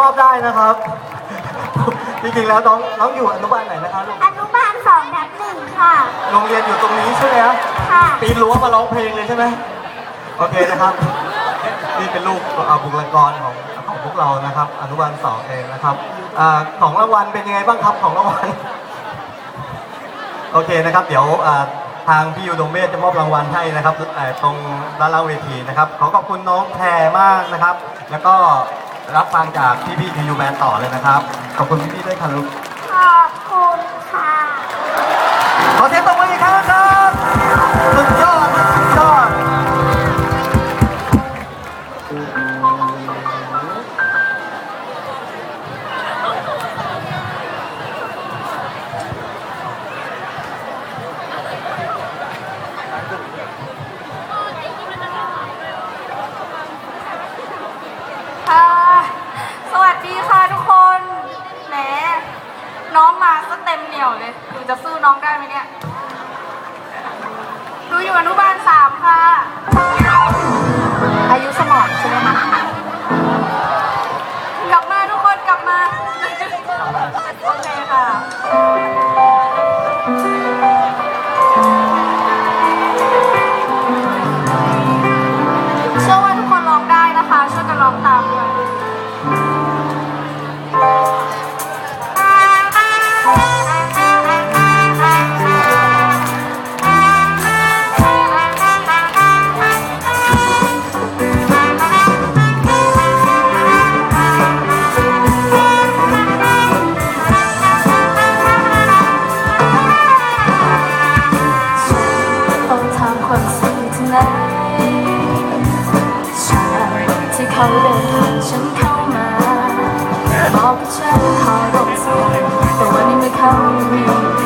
มอบได้นะครับ จริงๆแล้วน้องน้องอยู่อนุบาลไหนนะครับลูกอนุบาลสองทับหนึ่งค่ะ โรงเรียนอยู่ตรงนี้ใช่ไหมฮะค่ะปีนรั้วมาร้องเพลงเลยใช่ไหมโอเคนะครับนี่เป็นลูกเอ่อบุคลากรของของพวกเรานะครับ อนุบาลสองเองนะครับอ่าของรางวัลเป็นยังไงบ้างครับของรางวัลโอเคนะครับ เดี๋ยวอ่าทางพี่ยูดงเมธจะมอบรางวัลให้นะครับเอ่อตรงด้านล่างเวทีนะครับ ขอขอบคุณน้องแพรมากนะครับ แล้วก็ รับฟังจากพี่พี่ทียูแมนต่อเลยนะครับ ขอบคุณพี่พี่ด้วยครับลูกขอบคุณ ยวเลยหนูจะสู้น้องได้ไหมเนี่ยหนูอยู่อนุบาลสามค่ะ อายุสมองใช่ไหมคะ วั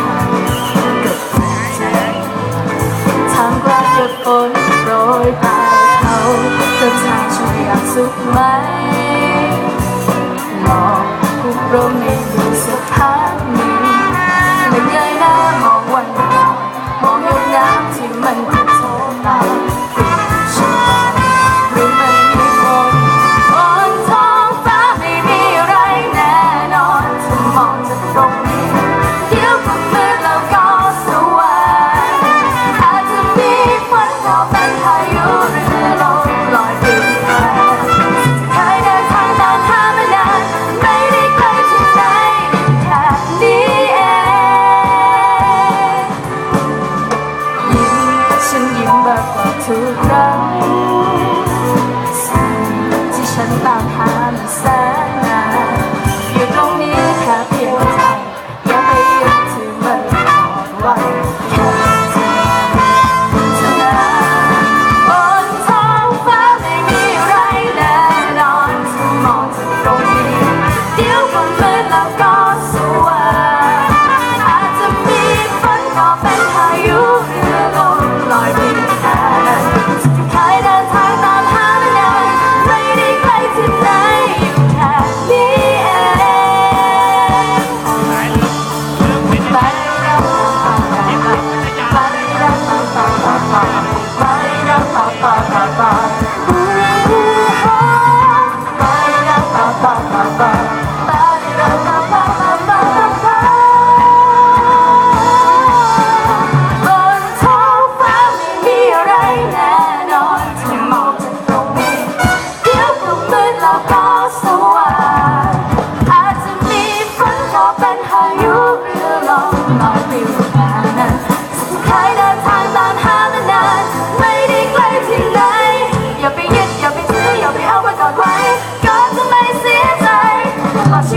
เร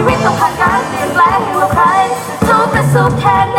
ชีวิตต้องผ่านการเปลี่ยนแปลงให้ว่าใครสู้แต่สู้แค่ไหน